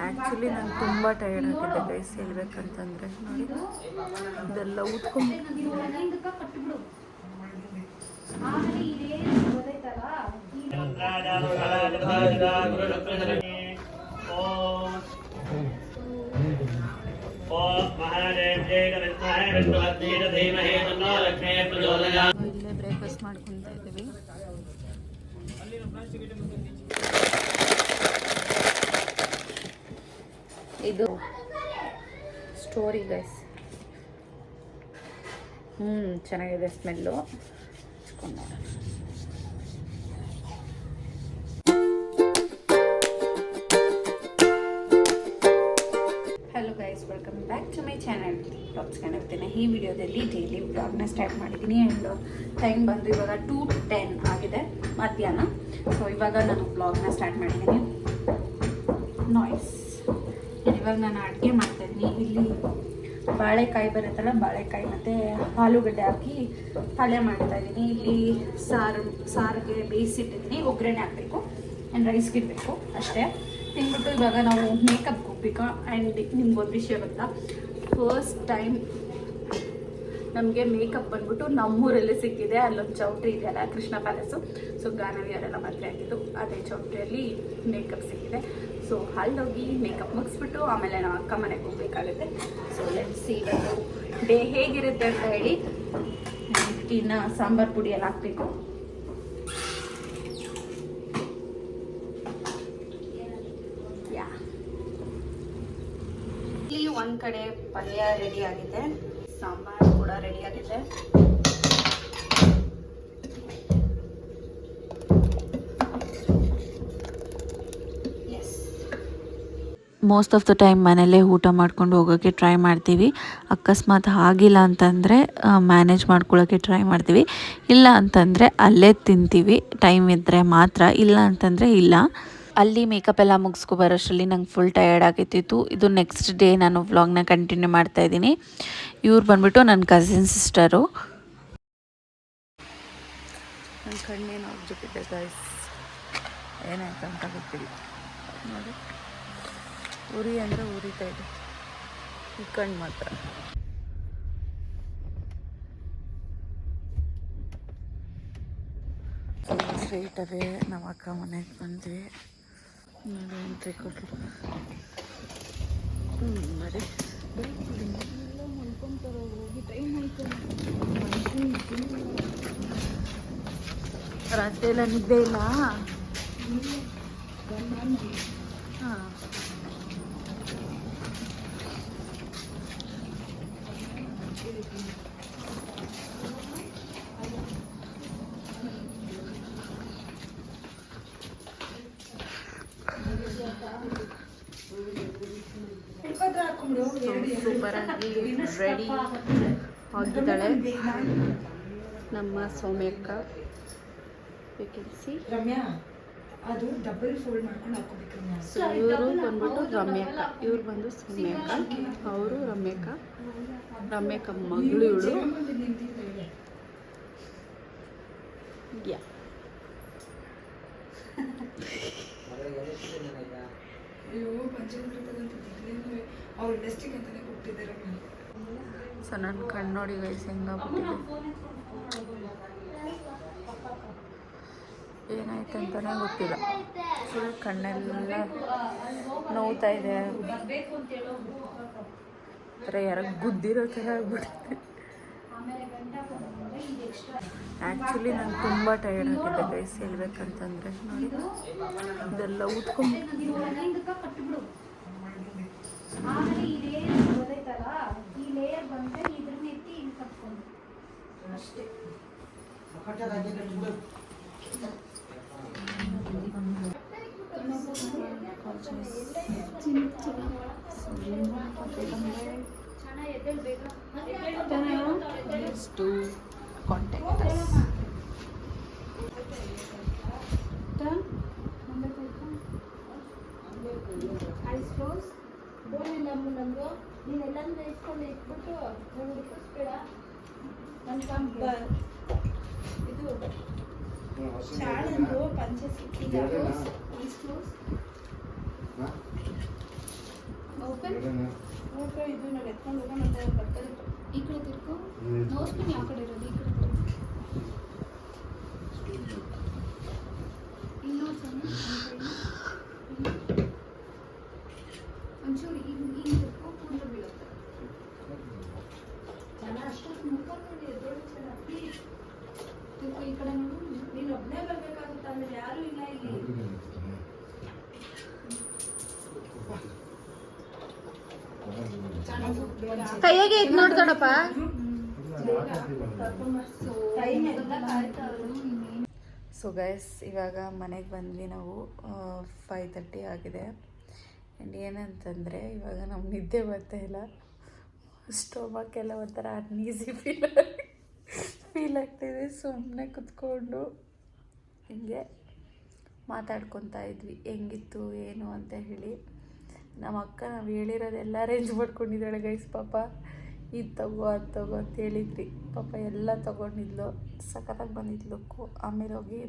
Actually ನಾನು ತುಂಬ tired ಆಗಿದ್ದೆ ಗೈಸ್ ಹೇಳ್ಬೇಕಂತಂದರೆ. ನೋಡಿ. ಇದೆಲ್ಲ ಊದ್ಕೊಂಡು ಇಲ್ಲೇ ಬ್ರೇಕ್ಫಾಸ್ಟ್ ಮಾಡ್ಕೊತಾ ಇದ್ದೀವಿ. ಇದು ಸ್ಟೋರಿ ಗೈಸ್. ಹ್ಞೂ ಚೆನ್ನಾಗಿದೆ smell. Hello guys welcome back to my channel vlogs ಕಾಣಿರ್ತೀನಿ ಈ ವಿಡಿಯೋದಲ್ಲಿ ಡೈಲಿ ಬ್ಲಾಗ್ನ ಸ್ಟಾರ್ಟ್ ಮಾಡಿದ್ದೀನಿ ಆ್ಯಂಡ್ ಟೈಮ್ ಬಂದು ಇವಾಗ ಟೂ ಟೆನ್ ಆಗಿದೆ ಮಧ್ಯಾಹ್ನ. ಸೊ ಇವಾಗ ನಾನು ಬ್ಲಾಗ್ನ ಸ್ಟಾರ್ಟ್ ಮಾಡಿದ್ದೀನಿ. ನಾಯ್ಸ್ ಇವಾಗ ನಾನು ಅಡುಗೆ ಮಾಡ್ತಾಯಿದ್ದೀನಿ ಇಲ್ಲಿ ಬಾಳೆಕಾಯಿ ಬರುತ್ತಲ್ಲ, ಬಾಳೆಕಾಯಿ ಮತ್ತು ಆಲೂಗಡ್ಡೆ ಹಾಕಿ ಪಲ್ಯ ಮಾಡ್ತಾ ಇದ್ದೀನಿ. ಇಲ್ಲಿ ಸಾರು, ಸಾರಿಗೆ ಬೇಯಿಸಿಟ್ಟಿದ್ದೀನಿ. ಒಗ್ಗರಣೆ ಹಾಕಬೇಕು ಆ್ಯಂಡ್ ರೈಸ್ಗೆ ಇಡಬೇಕು ಅಷ್ಟೇ. ತಿಂದ್ಬಿಟ್ಟು ಇವಾಗ ನಾವು ಮೇಕಪ್ಗೆ ಹೋಗ್ಬೇಕು ಆ್ಯಂಡ್ ನಿಮ್ಗೊಂದು ವಿಷಯ ಗೊತ್ತಾ? ಫಸ್ಟ್ ಟೈಮ್ ನಮಗೆ ಮೇಕಪ್ ಬಂದ್ಬಿಟ್ಟು ನಮ್ಮೂರಲ್ಲೇ ಸಿಕ್ಕಿದೆ. ಅಲ್ಲೊಂದು ಚೌಟ್ರಿ ಇದೆಯಲ್ಲ ಕೃಷ್ಣ ಪ್ಯಾಲೇಸು ಸೊ ಗಾನವಿಯರೆಲ್ಲ ಮದುವೆ ಆಗಿದ್ದು ಅದೇ ಚೌಟ್ರಿಯಲ್ಲಿ ಮೇಕಪ್ ಸಿಕ್ಕಿದೆ. ಸೊ ಅಲ್ಲೋಗಿ ಮೇಕಪ್ ಮುಗಿಸ್ಬಿಟ್ಟು ಆಮೇಲೆ ನಾವು ಅಕ್ಕ ಮನೆಗೆ ಹೋಗ್ಬೇಕಾಗುತ್ತೆ. ಸೊ ಲೆಟ್ಸ್ ಇವತ್ತು ಡೇ ಹೇಗಿರುತ್ತೆ ಅಂತ ಹೇಳಿ. ಇನ್ನು ಸಾಂಬಾರು ಪುಡಿ ಎಲ್ಲ ಹಾಕಬೇಕು. ಇಲ್ಲಿ ಒಂದ್ ಕಡೆ ಪಲ್ಯ ರೆಡಿ ಆಗಿದೆ. ಸಾಂಬಾರು. ಕೂಡ ರೆಡಿ ಆಗಿದೆ as most of the time ಮನೆಯಲ್ಲೇ ಊಟ ಮಾಡ್ಕೊಂಡು ಹೋಗೋಕ್ಕೆ ಟ್ರೈ ಮಾಡ್ತೀವಿ. ಅಕಸ್ಮಾತ್ ಆಗಿಲ್ಲ ಅಂತಂದರೆ ಮ್ಯಾನೇಜ್ ಮಾಡ್ಕೊಳ್ಳೋಕ್ಕೆ ಟ್ರೈ ಮಾಡ್ತೀವಿ. ಇಲ್ಲ ಅಂತಂದರೆ ಅಲ್ಲೇ ತಿಂತೀವಿ. ಟೈಮ್ ಇದ್ದರೆ ಮಾತ್ರ. ಇಲ್ಲ ಅಂತಂದರೆ ಇಲ್ಲ. ಅಲ್ಲಿ ಮೇಕಪ್ ಎಲ್ಲ ಮುಗಿಸ್ಕೊ ಬರೋಷ್ಟರಲ್ಲಿ ನಂಗೆ ಫುಲ್ ಟಯರ್ಡ್ ಆಗಿತ್ತಿತ್ತು ಇದು ನೆಕ್ಸ್ಟ್ ಡೇ ನಾನು ವ್ಲಾಗ್ನ ಕಂಟಿನ್ಯೂ ಮಾಡ್ತಾ ಇದ್ದೀನಿ. ಇವ್ರು ಬಂದ್ಬಿಟ್ಟು ನನ್ನ ಕಸಿನ್ ಸಿಸ್ಟರು ನನ್ನ ಕಣ್ಣೇನು ಹೋಗ್ಬಿಟ್ಟಿದೆ ಗಾಯ್ಸ್ ಏನಾಯ್ತು ಅಂತ ಗೊತ್ತಿಲ್ಲ. ನೋಡಿ. ಉರಿ ಅಂದರೆ ಉರಿತಾ ಇದೆ. ಈ ಕಣ್ಣು ಮಾತ್ರ. ಸ್ಟ್ರೈಟ್ ಅದೇ. ನಮ್ಮ ಅಕ್ಕ ಮನೆಗೆ ಬಂದ್ವಿ. ನೋಡಿ ಎಂಟ್ರಿ ಕೊಟ್ಟರು ಹ್ಞೂ ನೋಡಿ. ರಾತ್ರಿ ಎಲ್ಲ ನಿದ್ದೆ ಇಲ್ಲ ಹಾಂ ಸೂಪರ್ ಆಗಿ ರೆಡಿ ಆಗಿದ್ದಾಳೆ. ನಮ್ಮ ಸೌಮ್ಯಕ್ಕ. ಸಿ ರಮ್ಯಾ ಅದು ಡಬಲ್ ಫೋಲ್ಡ್ ಮಾಡ್ಕೊಂಡು ಹಾಕೋಬೇಕು ಸೊ ಇವರು ಬಂದ್ಬಿಟ್ಟು ರಮ್ಯಕ್ಕ. ಇವ್ರು ಬಂದು ಸೌಮ್ಯಕ್ಕ. ಅವರು ರಮ್ಯಕ್ಕ. ರಮ್ಯಕ್ಕ ಮಗಳು ಇವಳು. ಯಾ. ಅಯ್ಯೋ ಪಂಚಮೃತದಂತ ಅವ್ರ ಇಂಡಸ್ಟ್ರಿಗೆ ಅಂತಾನೆ ಸೊ ನನ್ನ ಕಣ್ಣು ನೋಡಿ ಗೈಸ್ ಹೆಂಗಾಗ್ಬಿಟ್ಟಿದೆ ಏನಾಯ್ತು ಅಂತಲೇ ಗೊತ್ತಿಲ್ಲ. ಫುಲ್ ಕಣ್ಣೆಲ್ಲ ನೋವ್ತಾ ಇದೆ. ಥರ ಯಾರೋ ಗುದ್ದಿರೋ ಥರ ಆಗ್ಬಿಟ್ಟಿದೆ. ಆ್ಯಕ್ಚುಲಿ ನಾನು ತುಂಬ ಟಯರ್ಡ್ ಆಗಿದೆ ಗೈಸ್ ಹೇಳ್ಬೇಕಂತಂದರೆ. ನೋಡಿ, ಇದೆಲ್ಲ ಊದ್ಕೊಂಡು ಆಮೇಲೆ ಈ ಲೇಯರ್ ಗೊತ್ತೈತಲ್ಲ ಈ ಲೇಯರ್ ಬಂದ್ರೆ ಇದ್ರನ್ನ ಎತ್ತಿ ಇಲ್ಲಿ ಕಟ್ಕೊಂಡು ಅಷ್ಟೇ ಚೆನ್ನಾಗಿ ಎದ್ದೇಳ್ಬೇಕು to contact us eyes close ಬೋಳಿ ನಮ್ಮ ನಮ್ದು ನೀನು ಎಲ್ಲಂದ್ರೆ ಇಟ್ಕೊಂಡು ಇಟ್ಬಿಟ್ಟು ನಾನು ಹುಡುಕಿಸ್ಬೇಡ ನನ್ನ ಕಂಬ ಇದು ಶಾಳಂದು ಪಂಚ ಐಸ್ ಕ್ಲೋಸ್ ಓಪನ್ ಇದು ನಾವು ಎತ್ಕೊಂಡು ಹೋಗೋಣ ಅಂತ ಬರ್ತಾರೆ ಈ ಕಡೆ ತಿರ್ಕೊ ನೋಸ್ಪಿನ್ ಯಾವ ಕಡೆ ಇರೋದು ಈ ಕಡೆ ತಿರ್ಕೊ. ಇಲ್ಲಿ ನೋಡ್ ಸ್ವಾಮಿ, ಒಂದ್ ಕೈನ. ಒಂಚೂರು ಹಿಂಗ್ ಹಿಂಗ್ ತಿರ್ಕೊ, ಕೂದಲು ಬೀಳುತ್ತೆ ಜನ ಅಷ್ಟೊತ್ತು ಮುಖ ನೋಡಿ ಎದ್ದೇಳು ಜನ, please. ತಿರ್ಕೊ, ಈ ಕಡೆ ನೋಡು ನೀನು ಒಬ್ಬನೇ ಬರ್ಬೇಕಾಗುತ್ತೆ ಆಮೇಲೆ ಯಾರು ಇಲ್ಲ ಇಲ್ಲಿ ನೋಡ್ದೋಡಪ್ಪ ಸೊ ಗೈಸ್ ಇವಾಗ ಮನೆಗೆ ಬಂದ್ವಿ ನಾವು ಫೈವ್ ತರ್ಟಿ ಆಗಿದೆ. ಆ್ಯಂಡ್ ಏನಂತಂದರೆ, ಇವಾಗ ನಮ್ಮ ನಿದ್ದೆ ಬರ್ತಾ ಇಲ್ಲ. ಸ್ಟೋಮಕ್ ಎಲ್ಲ ಒಂಥರ ಅನ್ಈಸಿ ಫೀಲ್ ಫೀಲ್ ಆಗ್ತಿದೆ. ಸುಮ್ಮನೆ ಕುತ್ಕೊಂಡು ಹಿಂಗೆ ಮಾತಾಡ್ಕೊತಾ ಇದ್ವಿ. ಹೆಂಗಿತ್ತು, ಏನು ಅಂತ ಹೇಳಿ. ನಮ್ಮ ಅಕ್ಕ ನಾವು ಹೇಳಿರೋದೆಲ್ಲ ಅರೇಂಜ್ ಮಾಡ್ಕೊಂಡಿದ್ದಾಳೆ ಗೈಸ್ ಪಾಪ. ಇದು ತಗೋ, ಅದು ತಗೋ ಅಂತ ಹೇಳಿದ್ರಿ. ಪಾಪ ಎಲ್ಲ ತೊಗೊಂಡಿದ್ಲು. ಸಖತ್ತಾಗಿ ಬಂದಿದ್ಲು ಲುಕ್ಕು ಆಮೇಲೆ ಹೋಗಿ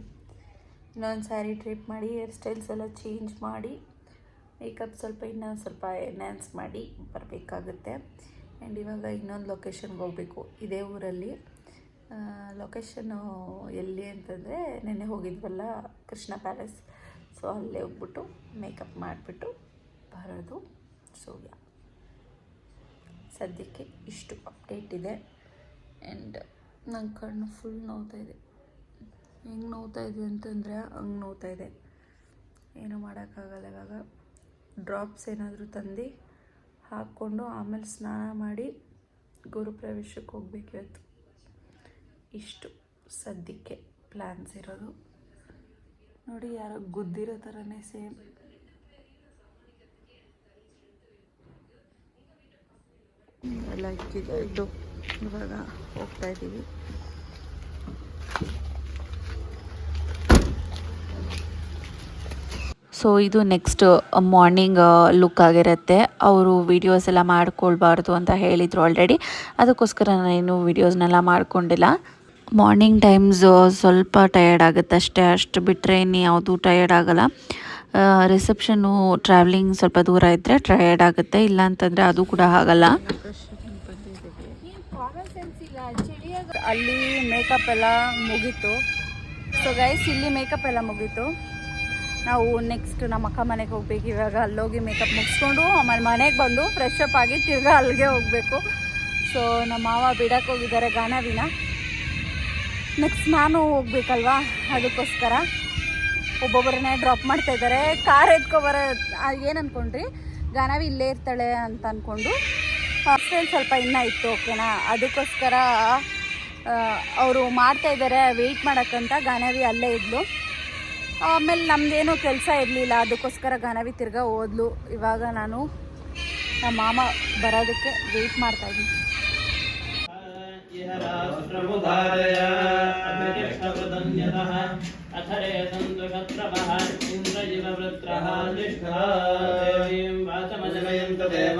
ಇನ್ನೊಂದು ಸ್ಯಾರಿ ಟ್ರಿಪ್ ಮಾಡಿ, ಹೇರ್ ಸ್ಟೈಲ್ಸ್ ಎಲ್ಲ ಚೇಂಜ್ ಮಾಡಿ, ಮೇಕಪ್ ಸ್ವಲ್ಪ ಇನ್ನೊಂದು ಸ್ವಲ್ಪ ಎನ್ಹ್ಯಾನ್ಸ್ ಮಾಡಿ ಬರಬೇಕಾಗುತ್ತೆ. ಆ್ಯಂಡ್ ಇವಾಗ ಇನ್ನೊಂದು ಲೊಕೇಶನ್ಗೆ ಹೋಗಬೇಕು. ಇದೇ ಊರಲ್ಲಿ. ಲೊಕೇಶನ್ನು ಎಲ್ಲಿ ಅಂತಂದರೆ ನೆನ್ನೆ ಹೋಗಿದ್ವಲ್ಲ ಕೃಷ್ಣ ಪ್ಯಾಲೇಸ್. ಸೊ ಅಲ್ಲೇ ಹೋಗ್ಬಿಟ್ಟು ಮೇಕಪ್ ಮಾಡಿಬಿಟ್ಟು ಬರೋದು. ಸೊ ಸದ್ಯಕ್ಕೆ ಇಷ್ಟು ಅಪ್ಡೇಟ್ ಇದೆ. ಆ್ಯಂಡ್ ನನ್ನ ಕಣ್ಣು ಫುಲ್ ನೋವ್ತಾ ಇದೆ. ಹೆಂಗೆ ನೋವ್ತಾ ಇದೆ ಅಂತಂದರೆ ಹಂಗೆ ನೋವ್ತಾ ಇದೆ. ಏನೂ ಮಾಡೋಕ್ಕಾಗಲ್ಲ ಇವಾಗ. ಡ್ರಾಪ್ಸ್ ಏನಾದರೂ ತಂದು ಹಾಕ್ಕೊಂಡು ಆಮೇಲೆ ಸ್ನಾನ ಮಾಡಿ ಗುರುಪ್ರವೇಶಕ್ಕೆ ಹೋಗ್ಬೇಕು ಇವತ್ತು. ಇಷ್ಟು ಸದ್ಯಕ್ಕೆ ಪ್ಲ್ಯಾನ್ಸ್ ಇರೋದು. ನೋಡಿ ಯಾರೋ ಗುದ್ದಿರೋ ಥರನೇ ಸೇಮ್ ಎಲ್ಲ ಇಕ್ಕಿದೆ ಇದ್ದು ಇವಾಗ ಹೋಗ್ತಾ ಇದ್ದೀವಿ ಸೊ ಇದು ನೆಕ್ಸ್ಟ್ ಮಾರ್ನಿಂಗ್ ಲುಕ್ ಆಗಿರುತ್ತೆ. ಅವರು ವೀಡಿಯೋಸ್ ಎಲ್ಲ ಮಾಡ್ಕೊಳ್ಬಾರ್ದು ಅಂತ ಹೇಳಿದರು ಆಲ್ರೆಡಿ ಅದಕ್ಕೋಸ್ಕರ ನಾನೇನು ವೀಡಿಯೋಸ್ನೆಲ್ಲ ಮಾಡ್ಕೊಂಡಿಲ್ಲ. ಮಾರ್ನಿಂಗ್ ಟೈಮ್ಸ್ ಸ್ವಲ್ಪ ಟಯರ್ಡ್ ಆಗುತ್ತೆ ಅಷ್ಟೇ. ಅಷ್ಟು ಬಿಟ್ಟರೆ ಇನ್ನು ಯಾವುದೂ ಟಯರ್ಡ್ ಆಗಲ್ಲ. ರಿಸೆಪ್ಷನ್ನು ಟ್ರಾವೆಲಿಂಗ್ ಸ್ವಲ್ಪ ದೂರ ಇದ್ದರೆ ಟಯರ್ಡ್ ಆಗುತ್ತೆ. ಇಲ್ಲ ಅಂತಂದರೆ ಅದು ಕೂಡ ಆಗಲ್ಲ. ಅಲ್ಲಿ ಮೇಕಪ್ ಎಲ್ಲ ಮುಗೀತು. ಸೊ ಗೈಸ್ ಇಲ್ಲಿ ಮೇಕಪ್ ಎಲ್ಲ ಮುಗೀತು. ನಾವು ನೆಕ್ಸ್ಟ್ ನಮ್ಮ ಅಕ್ಕ ಮನೆಗೆ ಹೋಗ್ಬೇಕು. ಇವಾಗ ಅಲ್ಲೋಗಿ ಮೇಕಪ್ ಮುಗಿಸ್ಕೊಂಡು ಆಮೇಲೆ ಮನೆಗೆ ಬಂದು ಫ್ರೆಶ್ ಅಪ್ ಆಗಿ ತಿರ್ಗಾ ಅಲ್ಲಿಗೆ ಹೋಗಬೇಕು. ಸೊ ನಮ್ಮ ಮಾವ ಬಿಡಕ್ಕೆ ಹೋಗಿದ್ದಾರೆ ಗಾನವಿನ. ನೆಕ್ಸ್ಟ್ ನಾನು ಹೋಗ್ಬೇಕಲ್ವಾ? ಅದಕ್ಕೋಸ್ಕರ ಒಬ್ಬೊಬ್ಬರನ್ನೇ ಡ್ರಾಪ್ ಮಾಡ್ತಾ ಇದ್ದಾರೆ. ಕಾರ್ ಎತ್ಕೊಬರ ಏನು ಅಂದ್ಕೊಂಡ್ರಿ ಗಾನವಿ ಇಲ್ಲೇ ಇರ್ತಾಳೆ ಅಂತ ಅಂದ್ಕೊಂಡು ಹಾಸ್ಟೆಲ್ ಸ್ವಲ್ಪ ಇನ್ನೂ ಇತ್ತು ಓಕೆನಾ ಅದಕ್ಕೋಸ್ಕರ ಅವರು ಮಾಡ್ತಾ ಇದ್ದಾರೆ ವೆಯ್ಟ್ ಮಾಡೋಕ್ಕಂತ ಗಾನವಿ ಅಲ್ಲೇ ಇದ್ಲು ಆಮೇಲೆ ನಮ್ಮದೇನೂ ಕೆಲಸ ಇರಲಿಲ್ಲ ಅದಕ್ಕೋಸ್ಕರ ಗಾನವಿ ತಿರ್ಗಾ ಹೋದ್ಲು ಇವಾಗ ನಾನು ನಮ್ಮ ಮಾಮ ಬರೋದಕ್ಕೆ ವೆಯ್ಟ್ ಮಾಡ್ತಾ ಇದ್ದೀನಿ प्रमुदारय अभितिष्ठवदन्यतः अथरे सन्तु शत्रवः इन्द्र इव वृत्रः निष्ठां वाचमजगयन्त देवाः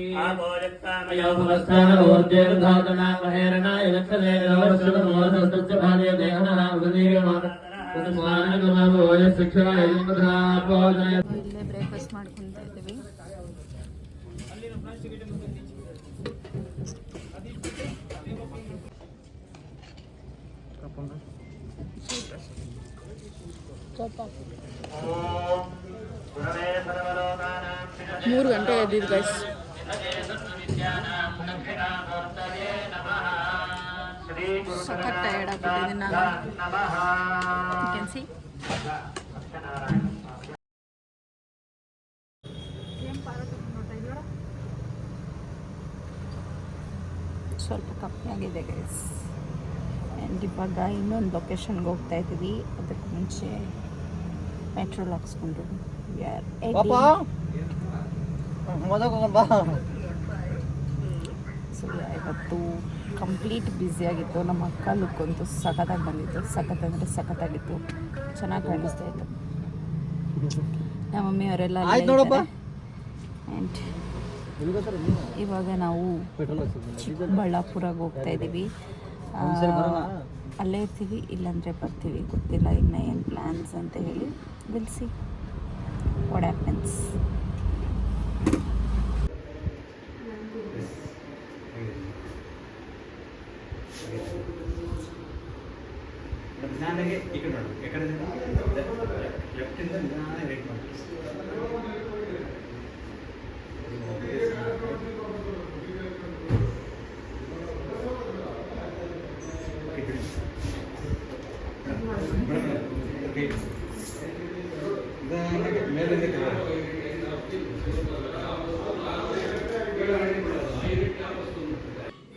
ಇಲ್ಲೇ ಬ್ರೇಕ್ಫಾಸ್ಟ್ ಮಾಡ್ಕೊಂತ ಇದ್ದೀವಿ. ಮೂರು ಗಂಟೆ ಎದ್ದಿದ್ದು ಗೈಸ್ ಸಖತ್ ಟಯರ್ಡ್ ಆಗ್ಬಿಟ್ಟಿದ್ದೀನಿ ನಾನು ಕ್ಯಾನ್ ಸಿ ಸ್ವಲ್ಪ ಕಮ್ಮಿಯಾಗಿದೆ ಗೈಸ್ ಆ್ಯಂಡ್ ಇವಾಗ ಇನ್ನೊಂದು ಲೊಕೇಶನ್ಗೆ ಹೋಗ್ತಾ ಇದ್ದೀವಿ. ಅದಕ್ಕೆ ಮುಂಚೆ ಪೆಟ್ರೋಲ್ ಹಾಕ್ಸ್ಕೊಂಡು ಸೊ ಇವತ್ತು ಕಂಪ್ಲೀಟ್ ಬ್ಯುಸಿಯಾಗಿತ್ತು ನಮ್ಮ ಅಕ್ಕ ಲುಕ್ ಅಂತೂ ಸಖತ್ತಾಗಿ ಬಂದಿತ್ತು. ಸಖತ್ ಅಂದರೆ ಸಖತ್ತಾಗಿತ್ತು. ಚೆನ್ನಾಗಿ ಕಾಣಿಸ್ತಾ ಇತ್ತು. ನಮ್ಮ ಮಮ್ಮಿಯವರೆಲ್ಲ ಇವಾಗ ನಾವು ಚಿಕ್ಕಬಳ್ಳಾಪುರಕ್ಕೆ ಹೋಗ್ತಾ ಇದ್ದೀವಿ. ಅಲ್ಲೇ ಇರ್ತೀವಿ ಇಲ್ಲಾಂದರೆ ಬರ್ತೀವಿ. ಗೊತ್ತಿಲ್ಲ ಇನ್ನ ಏನು ಪ್ಲ್ಯಾನ್ಸ್ ಅಂತ ಹೇಳಿ. ವಿಲ್ಸಿ ವಾಟ್ ಹ್ಯಾಪನ್ಸ್ ನಿಧಾನಕ್ಕೆ ಈ ಕಡೆ ನೋಡು ಈ ಕಡೆ ಲೆಫ್ಟಿಂದ ನಿಧಾನ ರೈಟ್ ಮಾಡಿ ಓಕೆ ಬಿಡಿ ಓಕೆ ನಿಧಾನಕ್ಕೆ ಮೇಲಿಂದ ಕೆಳಗೆ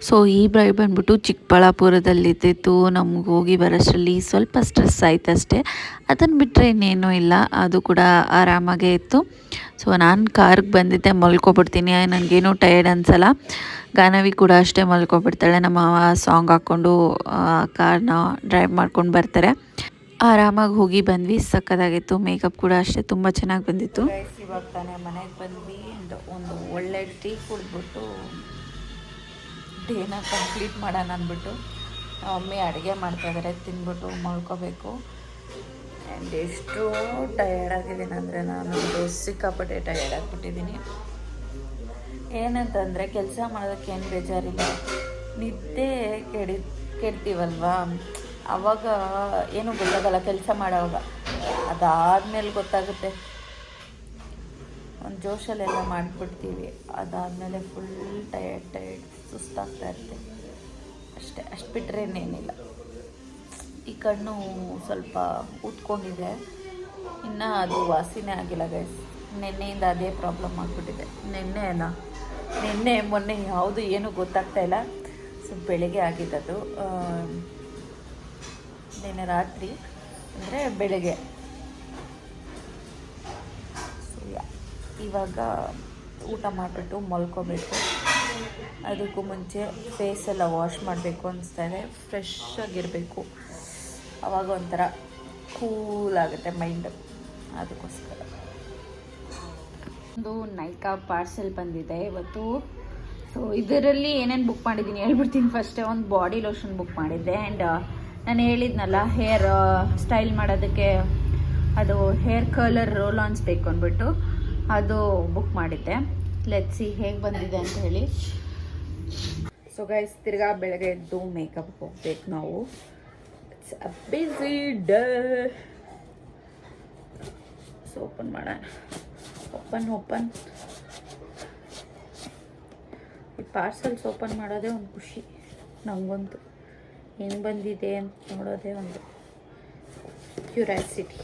ಸೊ ಈ ಬ್ರೈ ಬಂದ್ಬಿಟ್ಟು ಚಿಕ್ಕಬಳ್ಳಾಪುರದಲ್ಲಿದ್ದಿತ್ತು ನಮ್ಗೆ ಹೋಗಿ ಬರೋಷ್ಟರಲ್ಲಿ ಸ್ವಲ್ಪ ಸ್ಟ್ರೆಸ್ ಆಯ್ತು ಅಷ್ಟೇ. ಅದನ್ನು ಬಿಟ್ಟರೆ ಇನ್ನೇನೂ ಇಲ್ಲ. ಅದು ಕೂಡ ಆರಾಮಾಗೇ ಇತ್ತು. ಸೊ ನಾನು ಕಾರ್ಗೆ ಬಂದಿದ್ದೆ, ಮಲ್ಕೊಬಿಡ್ತೀನಿ. ನನಗೇನು ಟಯರ್ಡ್ ಅನ್ಸಲ್ಲ. ಗಾನವಿ ಕೂಡ ಅಷ್ಟೇ ಮಲ್ಕೊಬಿಡ್ತಾಳೆ. ನಮ್ಮ ಸಾಂಗ್ ಹಾಕ್ಕೊಂಡು ಕಾರ್ನ ಡ್ರೈವ್ ಮಾಡ್ಕೊಂಡು ಬರ್ತಾರೆ. ಆರಾಮಾಗಿ ಹೋಗಿ ಬಂದ್ವಿ. ಸಕ್ಕದಾಗಿತ್ತು. ಮೇಕಪ್ ಕೂಡ ಅಷ್ಟೇ. ತುಂಬ ಚೆನ್ನಾಗಿ ಬಂದಿತ್ತು. ಇವಾಗ ತಾನೇ ಮನೆಗೆ ಬಂದ್ವಿ. ಒಂದು ಒಳ್ಳೆ ಟೀ ಕುಡಿದ್ಬಿಟ್ಟು ಡೇನ ಕಂಪ್ಲೀಟ್ ಮಾಡೋಣ ಅಂದ್ಬಿಟ್ಟು, ಮಮ್ಮಿ ಅಡುಗೆ ಮಾಡ್ತಾಯಿದ್ದಾರೆ ತಿಂದ್ಬಿಟ್ಟು ಮಲ್ಕೋಬೇಕು. ಆ್ಯಂಡ್ ಎಷ್ಟು ಟಯರ್ಡ್ ಆಗಿದ್ದೀನಿ ಅಂದರೆ ನಾನು ಸಿಕ್ಕಾಪಟ್ಟೆ ಟಯರ್ಡ್ ಆಗಿಬಿಟ್ಟಿದ್ದೀನಿ. ಏನಂತಂದರೆ ಕೆಲಸ ಮಾಡೋದಕ್ಕೆ ಏನು ಬೇಜಾರಿಲ್ಲ. ನಿದ್ದೆ ಕೆಡಿ, ಕೆಡ್ತೀವಲ್ವಾ? ಅವಾಗ ಏನು ಗೊತ್ತಾಗಲ್ಲ ಕೆಲಸ ಮಾಡೋವಾಗ. ಅದಾದಮೇಲೆ ಗೊತ್ತಾಗುತ್ತೆ. ಒಂದು ಜೋಶಲ್ಲೆಲ್ಲ ಮಾಡಿಬಿಡ್ತೀವಿ. ಅದಾದಮೇಲೆ ಫುಲ್ ಟಯರ್ಡ್ ಟಯರ್ಡ್ ಸುಸ್ತಾಗ್ತಾ ಇರುತ್ತೆ ಅಷ್ಟೇ, ಅಷ್ಟು ಬಿಟ್ಟರೆ ಇನ್ನೇನಿಲ್ಲ. ಈ ಕಣ್ಣು ಸ್ವಲ್ಪ ಊದ್ಕೊಂಡಿದೆ. ಇನ್ನು ಅದು ವಾಸಿನೇ ಆಗಿಲ್ಲ ಗೈಸ್ ನಿನ್ನೆಯಿಂದ ಅದೇ ಪ್ರಾಬ್ಲಮ್ ಆಗಿಬಿಟ್ಟಿದೆ. ನಿನ್ನೆ ಅಲ್ಲ, ನಿನ್ನೆ, ಮೊನ್ನೆ ಯಾವುದು ಏನೂ ಗೊತ್ತಾಗ್ತಾ ಇಲ್ಲ. ಸೊ ಬೆಳಗ್ಗೆ ಆಗಿದ್ದದು ನಿನ್ನೆ ರಾತ್ರಿ ಅಂದರೆ ಬೆಳಗ್ಗೆ. ಇವಾಗ ಊಟ ಮಾಡಿಬಿಟ್ಟು ಮಲ್ಕೋಬೇಕು ಅದಕ್ಕೂ ಮುಂಚೆ ಫೇಸ್ ಎಲ್ಲ ವಾಶ್ ಮಾಡಬೇಕು ಅನಿಸ್ತಾ ಇದೆ. ಫ್ರೆಶ್ ಆಗಿರಬೇಕು. ಆವಾಗ ಒಂಥರ ಕೂಲ್ ಆಗುತ್ತೆ ಮೈಂಡ್ ಅದಕ್ಕೋಸ್ಕರ. ಒಂದು ನೈಕಾ ಪಾರ್ಸೆಲ್ ಬಂದಿದೆ ಇವತ್ತು. ಸೊ ಇದರಲ್ಲಿ ಏನೇನು ಬುಕ್ ಮಾಡಿದ್ದೀನಿ ಹೇಳ್ಬಿಡ್ತೀನಿ ಫಸ್ಟೇ ಒಂದು ಬಾಡಿ ಲೋಷನ್ ಬುಕ್ ಮಾಡಿದ್ದೆ ಆ್ಯಂಡ್ ನಾನು ಹೇಳಿದ್ನಲ್ಲ ಹೇರ್ ಸ್ಟೈಲ್ ಮಾಡೋದಕ್ಕೆ ಅದು ಹೇರ್ ಕಲರ್ ರೋಲ್ ಆನ್ಸ್ ಬೇಕು ಅಂದ್ಬಿಟ್ಟು. ಅದು ಬುಕ್ ಮಾಡಿದ್ದೆ. ಲೆಟ್ಸಿ ಹೇಗೆ ಬಂದಿದೆ ಅಂತ ಹೇಳಿ. ಸೊ ಗೈಸ್ ತಿರ್ಗಾ ಬೆಳಗ್ಗೆ ಎದ್ದು ಮೇಕಪ್ ಹೋಗ್ಬೇಕು ನಾವು. It's a busy day so open ಮಾಡೋಣ ಓಪನ್ ಓಪನ್ ಈ ಪಾರ್ಸಲ್ಸ್ ಓಪನ್ ಮಾಡೋದೇ ಒಂದು ಖುಷಿ. ನನಗಂತೂ ಹೆಂಗೆ ಬಂದಿದೆ ಅಂತ ನೋಡೋದೇ ಒಂದು ಕ್ಯೂರಿಯಾಸಿಟಿ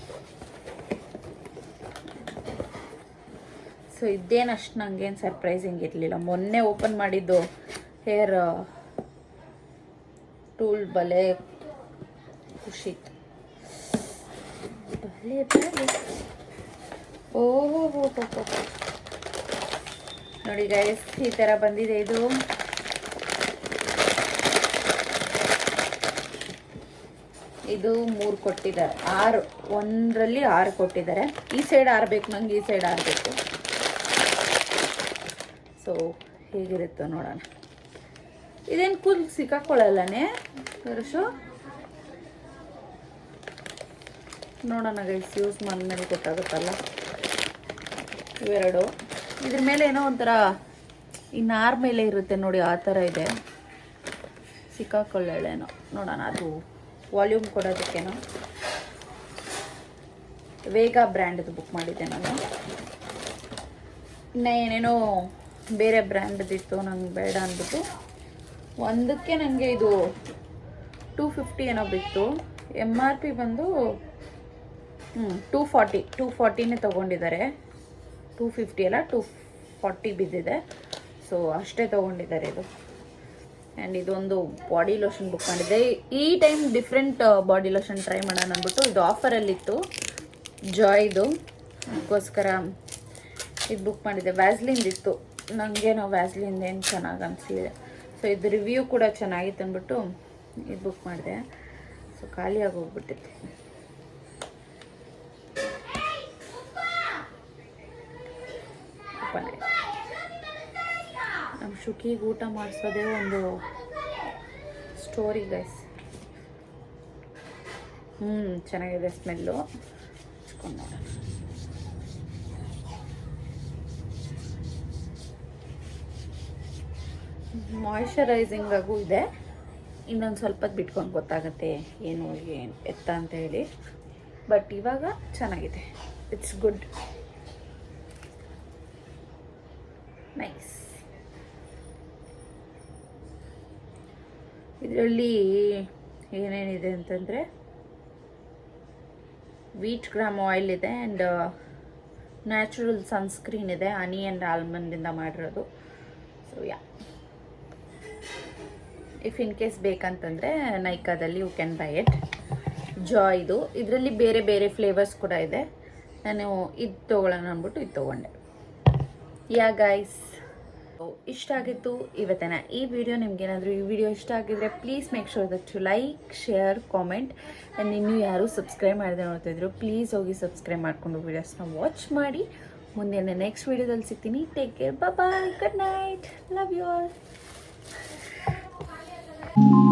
ಸೊ ಇದೇನು ಅಷ್ಟು ನನಗೇನು ಸರ್ಪ್ರೈಸಿಂಗ್ ಇರಲಿಲ್ಲ. ಮೊನ್ನೆ ಓಪನ್ ಮಾಡಿದ್ದು ಹೇರ್ ಟೂಲ್ ಬಲೆ ಖುಷಿ. ಬಲೆ ಬಲೆ. ಓಹೋ. ನೋಡಿ ಗೈಸ್ ಈ ಥರ ಬಂದಿದೆ ಇದು. ಇದು ಮೂರು ಕೊಟ್ಟಿದ್ದಾರೆ. ಆರು, ಒಂದರಲ್ಲಿ ಆರು ಕೊಟ್ಟಿದ್ದಾರೆ. ಈ ಸೈಡ್ ಆರು ಬೇಕು ನಂಗೆ ಈ ಸೈಡ್ ಆರು ಬೇಕು ಸೊ ಹೇಗಿರುತ್ತೋ ನೋಡೋಣ. ಇದೇನು ಕೂಲ್ ಸಿಕ್ಕಾಕೊಳ್ಳಲ್ಲನೇ? ವರ್ಷು ನೋಡೋಣ ಗೈಸ್ ಯೂಸ್ ಮಾಡಿದ್ಮೇಲೆ ಗೊತ್ತಾಗುತ್ತಲ್ಲ. ಇವೆರಡು. ಇದ್ರ ಮೇಲೆ ಏನೋ ಒಂಥರ ಈ ನಾರ್ ಮೇಲೆ ಇರುತ್ತೆ ನೋಡಿ, ಆ ಥರ ಇದೆ. ಸಿಕ್ಕಾಕೊಳ್ಳೇನೋ ನೋಡೋಣ, ಅದು ವಾಲ್ಯೂಮ್ ಕೊಡೋದಕ್ಕೇನೋ. ವೇಗ ಬ್ರ್ಯಾಂಡ್ದು ಬುಕ್ ಮಾಡಿದ್ದೆ ನಾನು. ಇನ್ನು ಏನೇನೋ ಬೇರೆ ಬ್ರ್ಯಾಂಡ್ದಿತ್ತು, ನಂಗೆ ಬೇಡ ಅಂದ್ಬಿಟ್ಟು. ಒಂದಕ್ಕೆ ನನಗೆ ಇದು ಟೂ ಫಿಫ್ಟಿ ಏನೋ ಬಿತ್ತು. ಎಂ ಆರ್ ಪಿ ಬಂದು ಹ್ಞೂ ಟೂ ಫಾರ್ಟಿ, ಟೂ ಫಾರ್ಟಿನೇ ತೊಗೊಂಡಿದ್ದಾರೆ. ಟೂ ಫಿಫ್ಟಿ ಅಲ್ಲ, ಟೂ ಫಾರ್ಟಿ ಬಿದ್ದಿದೆ. ಸೊ ಅಷ್ಟೇ ತೊಗೊಂಡಿದ್ದಾರೆ ಇದು. ಆ್ಯಂಡ್ ಇದೊಂದು ಬಾಡಿ ಲೋಷನ್ ಬುಕ್ ಮಾಡಿದ್ದೆ. ಈ time different body lotion try ಮಾಡೋಣ ಅಂದ್ಬಿಟ್ಟು ಇದು ಆಫರಲ್ಲಿತ್ತು ಜಾಯ್ದು ಅದಕ್ಕೋಸ್ಕರ ಇದು ಬುಕ್ ಮಾಡಿದ್ದೆ. ವ್ಯಾಸ್ಲಿಂದ ಇತ್ತು. ನನಗೇನೋ ವ್ಯಾಸ್ಲಿಂದ ಏನು ಚೆನ್ನಾಗಿ ಅನಿಸಲಿದೆ ಸೊ ಇದು ರಿವ್ಯೂ ಕೂಡ ಚೆನ್ನಾಗಿತ್ತು ಅಂದ್ಬಿಟ್ಟು ಇದು ಬುಕ್ ಮಾಡಿದೆ. ಸೊ ಖಾಲಿಯಾಗಿ ಹೋಗ್ಬಿಟ್ಟಿತ್ತು ನಮ್ಮ ಶುಕಿಗೆ ಊಟ ಮಾಡಿಸೋದೇ ಒಂದು ಸ್ಟೋರಿ ಗೈಸ್ ಹ್ಞೂ ಚೆನ್ನಾಗಿದೆ ಸ್ಮೆಲ್ಲು ಹಚ್ಕೊಂಡು ನೋಡೋಣ ಮಾಯ್ಶ್ಚರೈಸಿಂಗ್ ಆಗೂ ಇದೆ. ಇನ್ನೊಂದು ಸ್ವಲ್ಪ ಬಿಟ್ಕೊಂಡು ಗೊತ್ತಾಗುತ್ತೆ ಏನು ಏನು ಎತ್ತ ಅಂತ ಹೇಳಿ. ಬಟ್ ಇವಾಗ ಚೆನ್ನಾಗಿದೆ. ಇಟ್ಸ್ ಗುಡ್ ನೈಸ್ ಇದರಲ್ಲಿ ಏನೇನಿದೆ ಅಂತಂದರೆ ವೀಟ್ ಗ್ರಾಮ್ ಆಯಿಲ್ ಇದೆ ಆ್ಯಂಡ್ ನ್ಯಾಚುರಲ್ ಸನ್ಸ್ಕ್ರೀನ್ ಇದೆ. ಹನಿ ಆ್ಯಂಡ್ ಆಲ್ಮಂಡಿಂದ ಮಾಡಿರೋದು. So ya if in case ಬೇಕಂತಂದರೆ ನೈಕಾದಲ್ಲಿ ಯು ಕ್ಯಾನ್ ಬೈ ಇಟ್ ಜಾಯ್ದು ಇದರಲ್ಲಿ ಬೇರೆ ಬೇರೆ ಫ್ಲೇವರ್ಸ್ ಕೂಡ ಇದೆ. ನಾನು ಇದು ತೊಗೊಳ್ಳೋಣ ಅಂದ್ಬಿಟ್ಟು ಇದು ತೊಗೊಂಡೆ. ಯಾ ಗೈಸ್ ಇಷ್ಟ ಆಗಿತ್ತು ಇವತ್ತಿನ ಈ ವಿಡಿಯೋ ನಿಮಗೇನಾದರೂ ಈ ವಿಡಿಯೋ ಇಷ್ಟ ಆಗಿದ್ರೆ please make sure that you like share comment and ಇನ್ನೂ ಯಾರೂ ಸಬ್ಸ್ಕ್ರೈಬ್ ಮಾಡಿದೆ ನೋಡ್ತಿದ್ರು ಪ್ಲೀಸ್ ಹೋಗಿ ಸಬ್ಸ್ಕ್ರೈಬ್ ಮಾಡಿಕೊಂಡು ವೀಡಿಯೋಸ್ನ ವಾಚ್ ಮಾಡಿ. ಮುಂದಿನ ನೆಕ್ಸ್ಟ್ ವೀಡಿಯೋದಲ್ಲಿ ಸಿಗ್ತೀನಿ. Take care bye good night love you all you